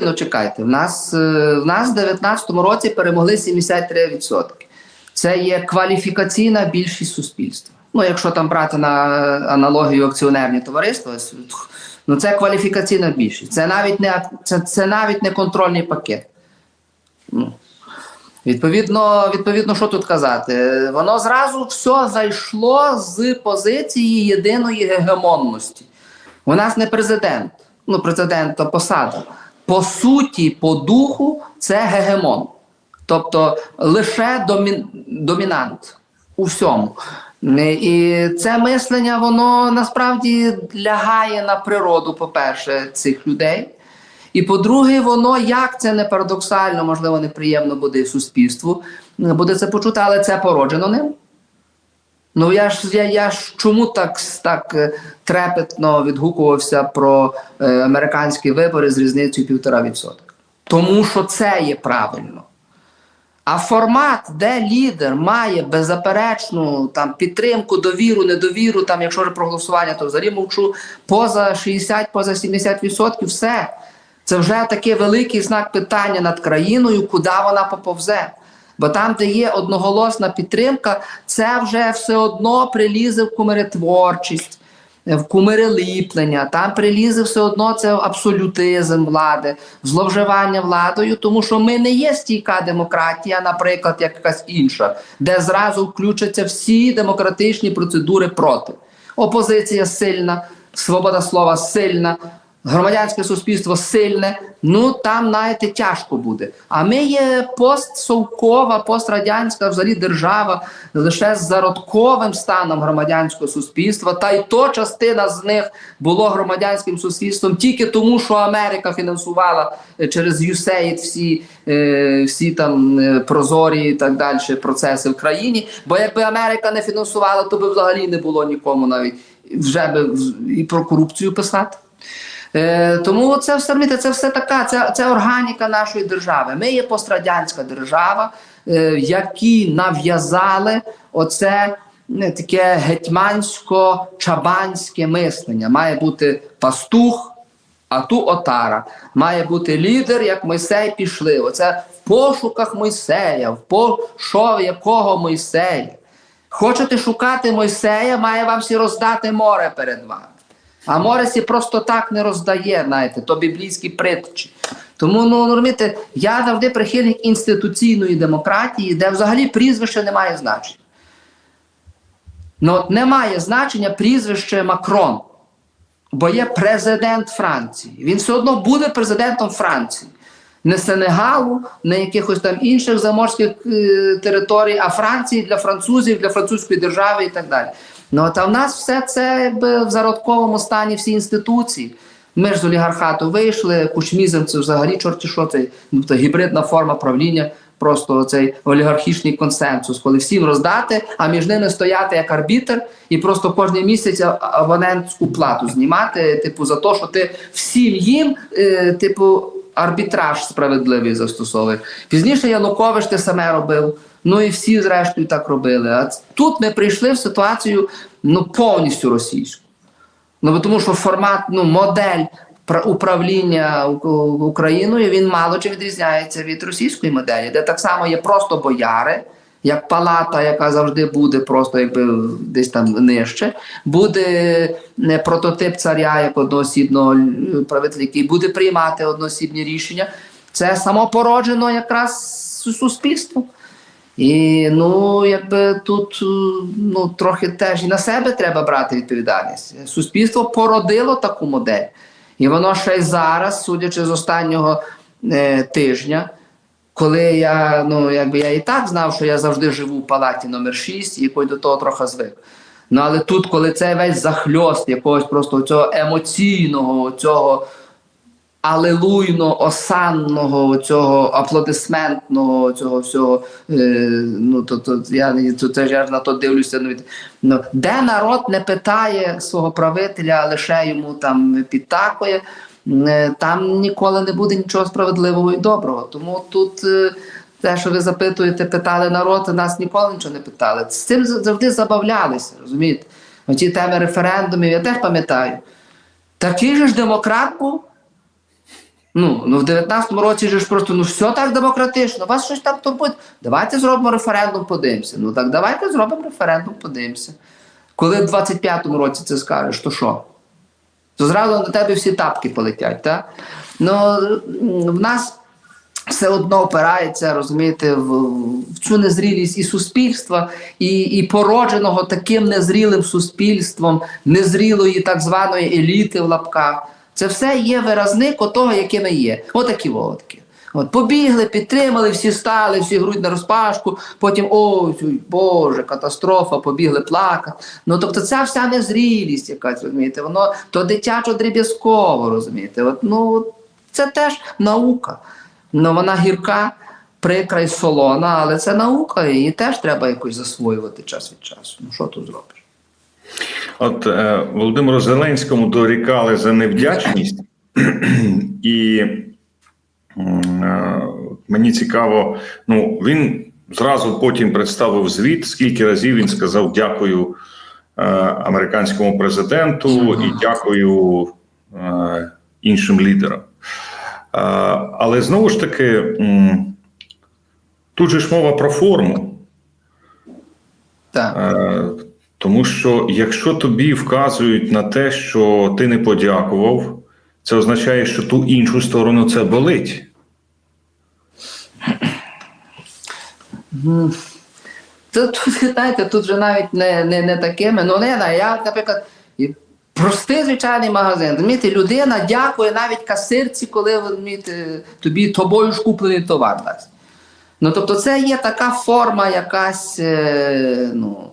Ну, чекайте, в нас, е, в нас в 19-му році перемогли 73%. Це є кваліфікаційна більшість суспільства. Ну, якщо там брати на аналогію акціонерні товариства, ну це кваліфікаційна більшість. Це навіть не, це, це навіть не контрольний пакет. Ну, Відповідно, відповідно, що тут казати? Воно зразу все зайшло з позиції єдиної гегемонності. У нас не президент, ну президент то посада. По суті, по духу, це гегемон. Тобто лише домі... домінант у всьому. І це мислення, воно насправді лягає на природу, по-перше, цих людей. І по-друге, воно як це не парадоксально, можливо, неприємно буде суспільству, буде це почути, але це породжено ним. Ну я ж я, я ж чому так, так е, трепетно відгукувався про е, американські вибори з різницею півтора відсотка? Тому що це є правильно. А формат, де лідер має беззаперечну там підтримку, довіру, недовіру, там, якщо ж проголосування, то взагалі мовчу, поза 60, поза 70%, все. Це вже такий великий знак питання над країною, куди вона поповзе. Бо там, де є одноголосна підтримка, це вже все одно прилізе в кумиротворчість, в кумиреліплення, там прилізе все одно це абсолютизм влади, зловживання владою, тому що ми не є стійка демократія, наприклад, як якась інша, де зразу включаться всі демократичні процедури проти. Опозиція сильна, свобода слова сильна, громадянське суспільство сильне, ну там знаєте, тяжко буде. А ми є постсовкова, пострадянська взагалі держава лише з зародковим станом громадянського суспільства. Та й то частина з них було громадянським суспільством тільки тому, що Америка фінансувала е, через USAID всі, е, всі там е, прозорі і так далі процеси в країні. Бо якби Америка не фінансувала, то би взагалі не було нікому навіть вже би і про корупцію писати. Е, тому це все це все така, це, це органіка нашої держави. Ми є пострадянська держава, е, які нав'язали оце не, таке гетьмансько-чабанське мислення. Має бути пастух, а ту отара. Має бути лідер, як Мойсей пішли. Оце в пошуках Мойсея, в пошов якого Мойсея. Хочете шукати Мойсея, має вам всі роздати море перед вами. А море сі просто так не роздає, знаєте, то біблійські притчі. Тому ну розумієте, я завжди прихильник інституційної демократії, де взагалі прізвище не має значення. Ну, от немає значення прізвище Макрон, бо є президент Франції. Він все одно буде президентом Франції. Не Сенегалу, не якихось там інших заморських е, територій, а Франції для французів, для французької держави і так далі. Ну от, а в нас все це якби в зародковому стані всі інституції. Ми ж з олігархату вийшли, кучмізм це взагалі чорті що це ну, це гібридна форма правління, просто цей олігархічний консенсус, коли всім роздати, а між ними стояти як арбітр і просто кожен місяць абонентську плату знімати, типу, за те, що ти всім їм, е, типу, арбітраж справедливий застосовує. Пізніше Янукович те саме робив. Ну і всі, зрештою, так робили. А тут ми прийшли в ситуацію ну, повністю російську. Ну, тому що формат, ну, модель управління Україною він мало чи відрізняється від російської моделі, де так само є просто бояри, як палата, яка завжди буде просто якби десь там нижче, буде не прототип царя як одноосібного е, правителя, який буде приймати одноосібні рішення. Це самопороджено якраз су- суспільство. І ну, якби тут е, ну, трохи теж і на себе треба брати відповідальність. Суспільство породило таку модель. І воно ще й зараз, судячи з останнього е, тижня, коли я, ну, якби я і так знав, що я завжди живу в палаті номер 6 і якось до того трохи звик. Ну, але тут, коли це весь захльост якогось просто цього емоційного, цього алелуйно осанного цього аплодисментного цього всього. Е, ну то, то я то, це ж на то дивлюся. Ну, ну, де народ не питає свого правителя, а лише йому там підтакує. Е, Там ніколи не буде нічого справедливого і доброго. Тому тут е, те, що ви запитуєте, питали народ, нас ніколи нічого не питали. З цим завжди забавлялися, розумієте? Оті теми референдумів, я теж пам'ятаю. Такий же ж демократ був. Ну, ну в 19-му році ж просто ну все так демократично, вас щось там турбує. Давайте зробимо референдум, подивимося. Ну так давайте зробимо референдум, подивимося. Коли в 25-му році це скажеш, то що? То зразу на тебе всі тапки полетять, Та? Ну, в нас все одно опирається, розумієте, в, в цю незрілість і суспільства, і, і породженого таким незрілим суспільством, незрілої так званої еліти в лапках. Це все є виразник того, якими є. Отакі володки. От побігли, підтримали, всі стали, всі грудь на розпашку, потім ой, ой, Боже, катастрофа, побігли плакати. Ну тобто ця вся незрілість, якась розумієте, воно то дитячо дріб'язково, розумієте. От, ну, це теж наука. Ну, вона гірка, прикра і солона, але це наука, її теж треба якось засвоювати час від часу. Ну що тут зробиш? От е, Володимиру Зеленському дорікали за невдячність, і мені цікаво, ну він зразу потім представив звіт, скільки разів він сказав дякую е, американському президенту і дякую е, іншим лідерам. Е, але знову ж таки, тут же ж мова про форму. Так. Е, Тому що якщо тобі вказують на те, що ти не подякував, це означає, що ту іншу сторону це болить. Тут, знаєте, тут вже навіть не, не, не такими. Ну, не я, наприклад, простий звичайний магазин. Розумієте, людина дякує навіть касирці, коли розумієте, тобі тобою ж куплений товар дасть. Ну, тобто, це є така форма якась, е, ну.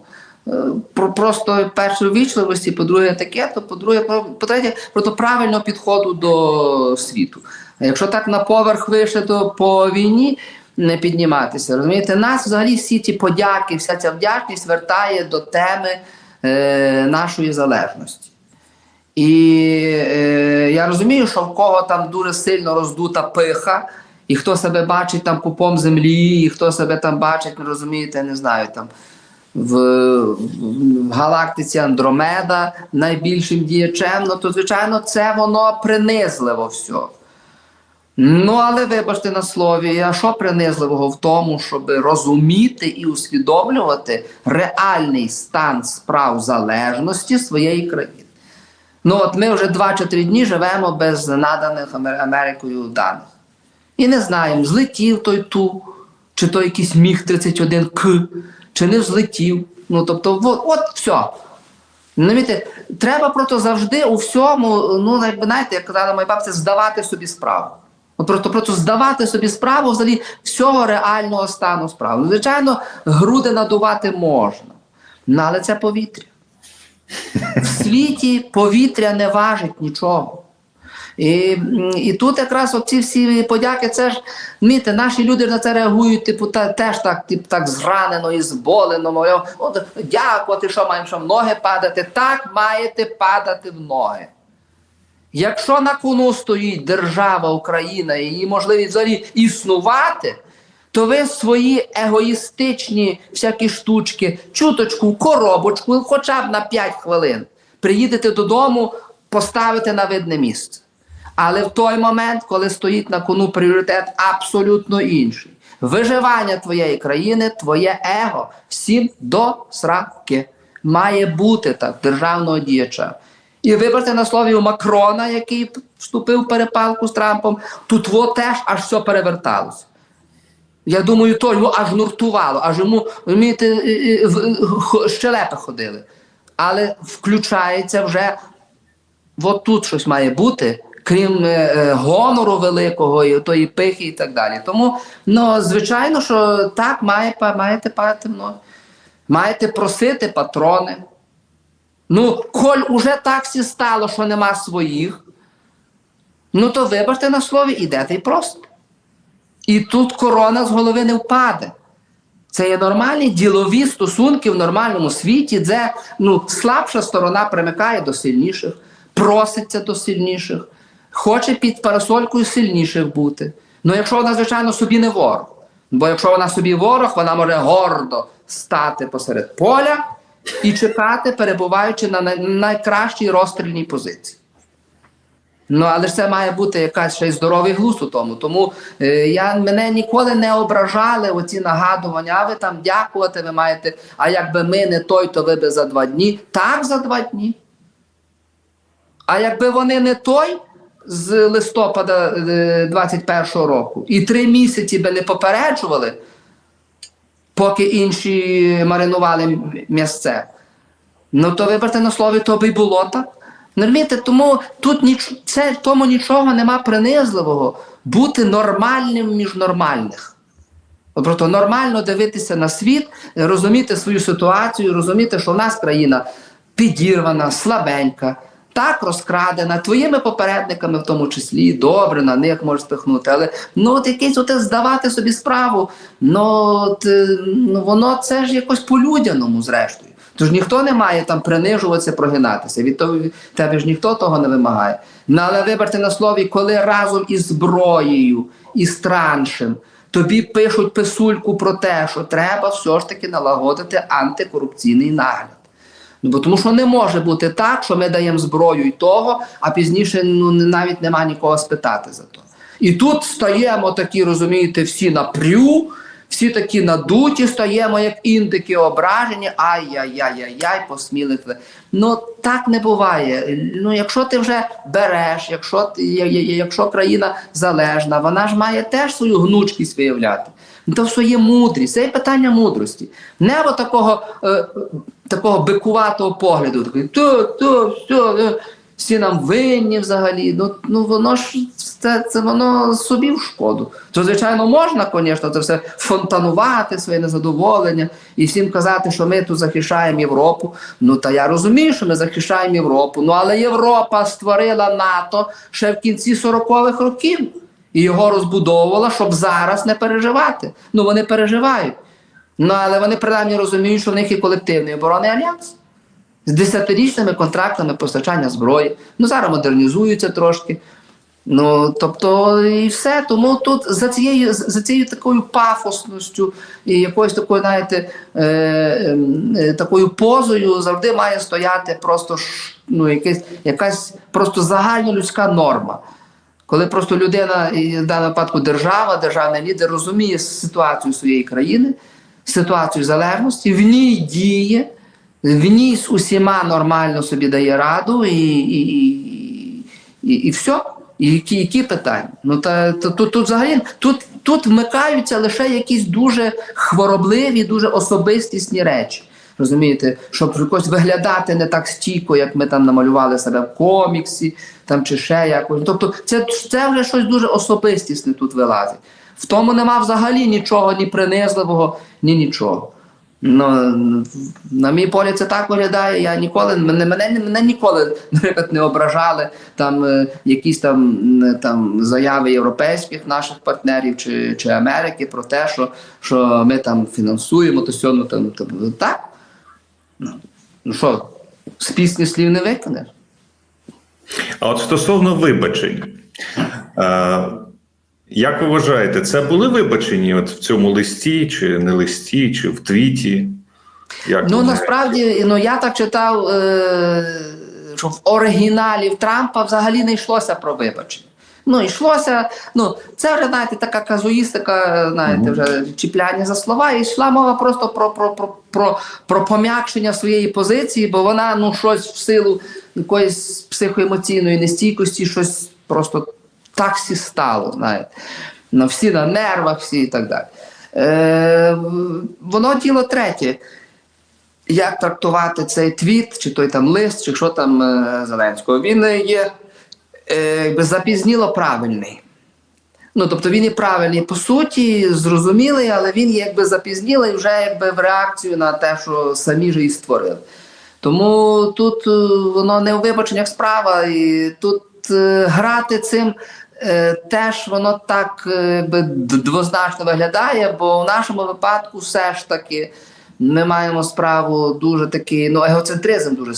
е, Про просто перше ввічливості, по-друге, таке, то по-друге, по-третє, просто правильного підходу до світу. А якщо так на поверх вийшли, то по війні не підніматися. Розумієте, нас взагалі всі ті подяки, вся ця вдячність вертає до теми е, нашої залежності. І е, я розумію, що в кого там дуже сильно роздута пиха, і хто себе бачить там пупом землі, і хто себе там бачить, ну розумієте, не знаю, там в, в галактиці Андромеда найбільшим діячем, ну то звичайно це воно принизливо все. Ну, але вибачте на слові, а що принизливого в тому, щоб розуміти і усвідомлювати реальний стан справ залежності своєї країни? Ну, от ми вже два чи три дні живемо без наданих Америкою даних. І не знаємо, злетів той ту, чи то якийсь міг 31 к, чи не взлетів. Ну, тобто, от, от все. Ну, треба просто завжди у всьому, ну, знаєте, як казала моя бабця, здавати собі справу. Просто, просто здавати собі справу взагалі всього реального стану справи. Звичайно, груди надувати можна, ну, але це повітря. В світі повітря не важить нічого. І, і тут якраз оці всі подяки, це ж міте, наші люди на це реагують, типу, та, теж так, типу, так зранено і зболено. Мовляв, от, дякувати, що маємо, що в ноги падати. Так маєте падати в ноги. Якщо на кону стоїть держава Україна і її можливість взагалі існувати, то ви свої егоїстичні всякі штучки, чуточку, коробочку, хоча б на 5 хвилин, приїдете додому, поставите на видне місце. Але в той момент, коли стоїть на кону пріоритет абсолютно інший. Виживання твоєї країни, твоє его, всім до сраки. Має бути так, державного діяча. І вибачте на слові у Макрона, який вступив в перепалку з Трампом, тут во теж аж все переверталося. Я думаю, то його аж нуртувало, аж йому, розумієте, щелепи ходили. Але включається вже, от тут щось має бути, крім е, е, гонору великого, і тої пихи і так далі. Тому, ну, звичайно, що так, має, маєте падати мною. Маєте просити патрони. Ну, коль уже так всі стало, що нема своїх, ну то вибачте на слові, ідете і просто. І тут корона з голови не впаде. Це є нормальні ділові стосунки в нормальному світі, де ну, слабша сторона примикає до сильніших, проситься до сильніших, хоче під парасолькою сильніших бути. Ну, якщо вона, звичайно, собі не ворог. Бо якщо вона собі ворог, вона може гордо стати посеред поля і чекати, перебуваючи на найкращій розстрільній позиції. Ну, але ж це має бути якась ще й здоровий глузд у тому. Тому е, я, мене ніколи не ображали оці нагадування, а ви там дякувати, ви маєте, а якби ми не той, то ви би за два дні. Так, за два дні. А якби вони не той з листопада е, 21-го року і три місяці би не попереджували, поки інші маринували м'ясце, ну то вибрати на слові, то би було так. Ну, тому тут ніч... це, тому нічого нема принизливого бути нормальним між нормальних. От Просто нормально дивитися на світ, розуміти свою ситуацію, розуміти, що в нас країна підірвана, слабенька, так розкрадена, твоїми попередниками в тому числі, добре, на них можеш спихнути. Але ну от якесь от здавати собі справу, ну, от, е, ну воно це ж якось по-людяному, зрештою. Тож ніхто не має там принижуватися, прогинатися. Від того тебе ж ніхто того не вимагає. Ну, але вибрати на слові, коли разом із зброєю, із траншем тобі пишуть писульку про те, що треба все ж таки налагодити антикорупційний нагляд. Ну, бо тому що не може бути так, що ми даємо зброю і того, а пізніше ну, навіть нема нікого спитати за то. І тут стаємо такі, розумієте, всі напрю, всі такі надуті, стаємо як індики ображені, ай-яй-яй-яй-яй, посміли. Ну так не буває. Ну, якщо ти вже береш, якщо, якщо країна залежна, вона ж має теж свою гнучкість виявляти. Ну, То все є мудрість, це є питання мудрості. Не от такого, е, такого бикуватого погляду, такий, то, то, е, всі нам винні взагалі. Ну, ну воно ж це, це воно собі в шкоду. То, звичайно, можна, звісно, це все фонтанувати, своє незадоволення і всім казати, що ми тут захищаємо Європу. Ну та я розумію, що ми захищаємо Європу. Ну але Європа створила НАТО ще в кінці 40-х років і його розбудовувала, щоб зараз не переживати. Ну вони переживають. Ну але вони принаймні розуміють, що в них є колективний оборонний альянс з десятирічними контрактами постачання зброї. Ну зараз модернізуються трошки. Ну, тобто, і все. Тому тут за цією, за цією такою пафосністю і якоюсь такою, знаєте, е, е, такою позою завжди має стояти просто ну, якась, якась просто загальнолюдська норма. Коли просто людина, і в даному випадку держава, державний лідер розуміє ситуацію своєї країни, ситуацію залежності, в ній діє, в ній з усіма нормально собі дає раду і, і, і, і, все. І які, які питання? Ну та, та тут, тут взагалі тут, тут вмикаються лише якісь дуже хворобливі, дуже особистісні речі. Розумієте, щоб якось виглядати не так стійко, як ми там намалювали себе в коміксі, там чи ще якось. Тобто, це, це вже щось дуже особистісне тут вилазить. В тому нема взагалі нічого, ні принизливого, ні нічого. Ну, на мій погляд, це так виглядає. Я ніколи мене, мене, мене ніколи, наприклад, не ображали там е, якісь там, там заяви європейських наших партнерів чи, чи Америки про те, що, що ми там фінансуємо, то сьогодні там, там так. Ну, ну що, з пісні слів не виконеш? А от стосовно вибачень, е, як ви вважаєте, це були вибачені от в цьому листі, чи не листі, чи в твіті? Як Ну насправді, ну я так читав, е, що в оригіналі в Трампа взагалі не йшлося про вибачення. Ну, йшлося, ну, це вже, знаєте, така казуїстика, знаєте, вже чіпляння за слова, і йшла мова просто про, про, про, про, про пом'якшення своєї позиції, бо вона ну, щось в силу якоїсь психоемоційної нестійкості, щось просто так всі стало, знаєте. Ну, всі на нервах, всі і так далі. Е, воно діло третє як трактувати цей твіт, чи той там лист, чи що там е, Зеленського, він е, є е, запізніло правильний. Ну, тобто він і правильний по суті, зрозумілий, але він якби запізнілий вже якби в реакцію на те, що самі ж і створили. Тому тут е, воно не у вибаченнях справа, і тут е, грати цим теж воно так е, д- двозначно виглядає, бо в нашому випадку все ж таки ми маємо справу дуже такий, ну, егоцентризм дуже,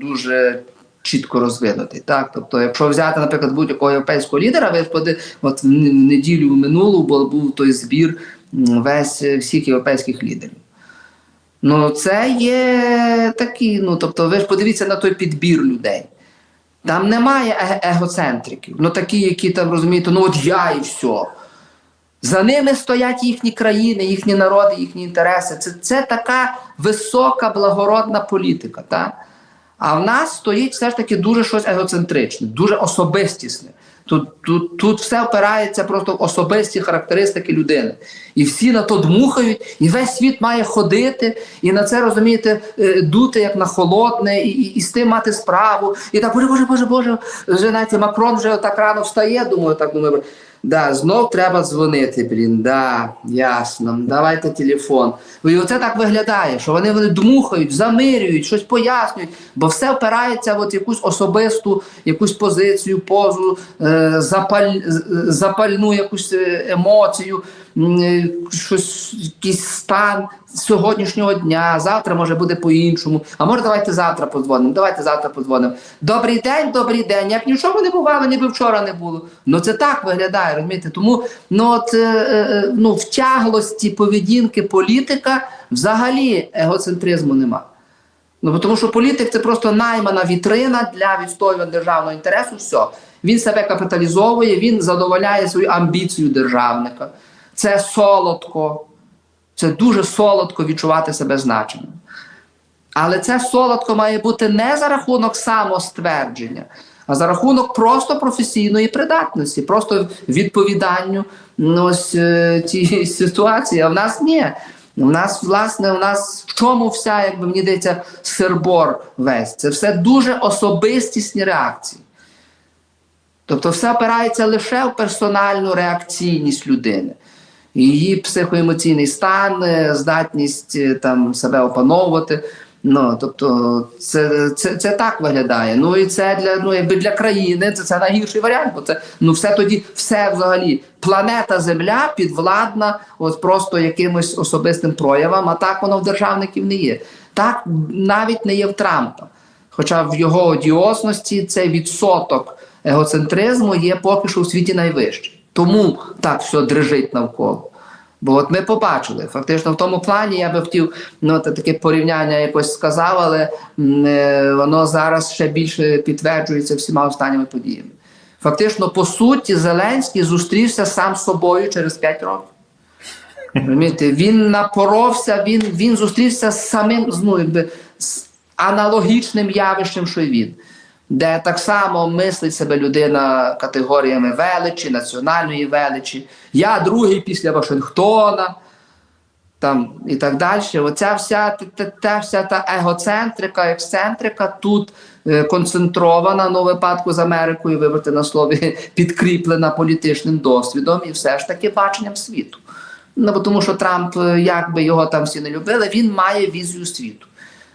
дуже чітко розвинутий. Так? Тобто, якщо взяти, наприклад, будь-якого європейського лідера, ви впади, от в н- в минулу бо був той збір весь е, всіх європейських лідерів. Ну, це є такі, ну тобто, ви ж подивіться на той підбір людей. Там немає е- егоцентриків, ну такі, які там розумієте, ну от я і все. За ними стоять їхні країни, їхні народи, їхні інтереси. Це, це така висока благородна політика. Та? А в нас стоїть все ж таки дуже щось егоцентричне, дуже особистісне. Тут, тут, тут все опирається просто в особисті характеристики людини. І всі на то дмухають, і весь світ має ходити, і на це розумієте, е, дути як на холодне, і, і, і з тим мати справу. І так, боже, боже, боже, боже, вже навіть Макрон вже так рано встає, думаю, так думаю. Да, знов треба дзвонити, блін, да, ясно. Давайте телефон. І оце так виглядає, що вони, вони дмухають, замирюють, щось пояснюють, бо все опирається в якусь особисту, якусь позицію, позу, е, запаль, запальну якусь е, емоцію, е, щось, якийсь стан сьогоднішнього дня, завтра може буде по-іншому. А може, давайте завтра подзвонимо, давайте завтра подзвонимо. Добрий день, добрий день. Як нічого не бувало, ніби вчора не було. Ну це так виглядає, розумієте? Тому ну, от, е, е, ну, в тяглості поведінки політика взагалі егоцентризму нема. Ну, тому що політик це просто наймана вітрина для відстоювання державного інтересу. Все. Він себе капіталізовує, він задовольняє свою амбіцію державника. Це солодко. Це дуже солодко відчувати себе значеним. Але це солодко має бути не за рахунок самоствердження, а за рахунок просто професійної придатності, просто відповіданню ну, ось е, тій ситуації. А в нас ні. У нас, власне, у нас в чому вся, якби мені здається, сербор весь. Це все дуже особистісні реакції. Тобто все опирається лише в персональну реакційність людини. Її психоемоційний стан, е, здатність е, там себе опановувати. Ну, тобто, це, це, це так виглядає. Ну і це для ну, якби для країни це, це найгірший варіант, бо це ну все тоді, все взагалі. Планета Земля підвладна, от просто якимось особистим проявам, а так воно в державників не є. Так навіть не є в Трампа. Хоча в його одіозності цей відсоток егоцентризму є поки що у світі найвищий. Тому так все дрижить навколо. Бо от ми побачили, фактично в тому плані я би хотів ну, таке порівняння якось сказав, але е, воно зараз ще більше підтверджується всіма останніми подіями. Фактично, по суті, Зеленський зустрівся сам з собою через 5 років. Розумієте, він напоровся, він, він зустрівся з самим ну, якби, з аналогічним явищем, що й він, де так само мислить себе людина категоріями величі, національної величі. Я другий після Вашингтона. Там і так далі. Оця вся та, та, вся та егоцентрика, ексцентрика тут е, концентрована ну, у випадку з Америкою, вибрати на слові, підкріплена політичним досвідом і все ж таки баченням світу. Ну, тому що Трамп, е, як би його там всі не любили, він має візію світу.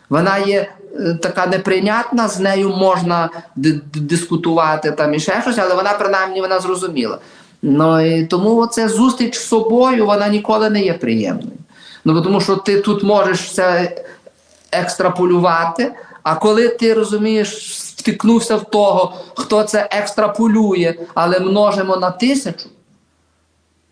Вона є е, така неприйнятна, з нею можна ди- ди- дискутувати там і ще щось, але вона принаймні вона зрозуміла. Ну і тому це зустріч з собою вона ніколи не є приємною. Ну тому що ти тут можеш це екстраполювати, а коли ти розумієш, втикнувся в того, хто це екстраполює, але множимо на тисячу.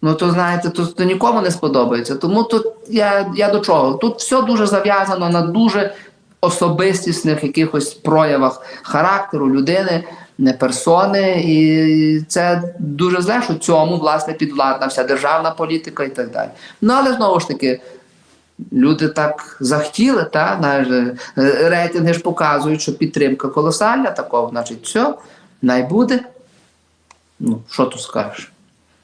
Ну, то знаєте, то, то нікому не сподобається. Тому тут я, я до чого? Тут все дуже зав'язано на дуже особистісних якихось проявах характеру людини, не персони, і це дуже зле, що цьому власне підвладна вся державна політика і так далі. Ну але знову ж таки. Люди так захотіли, та е, рейтинги ж показують, що підтримка колосальна такого, значить, все, най буде. Ну, що тут скажеш?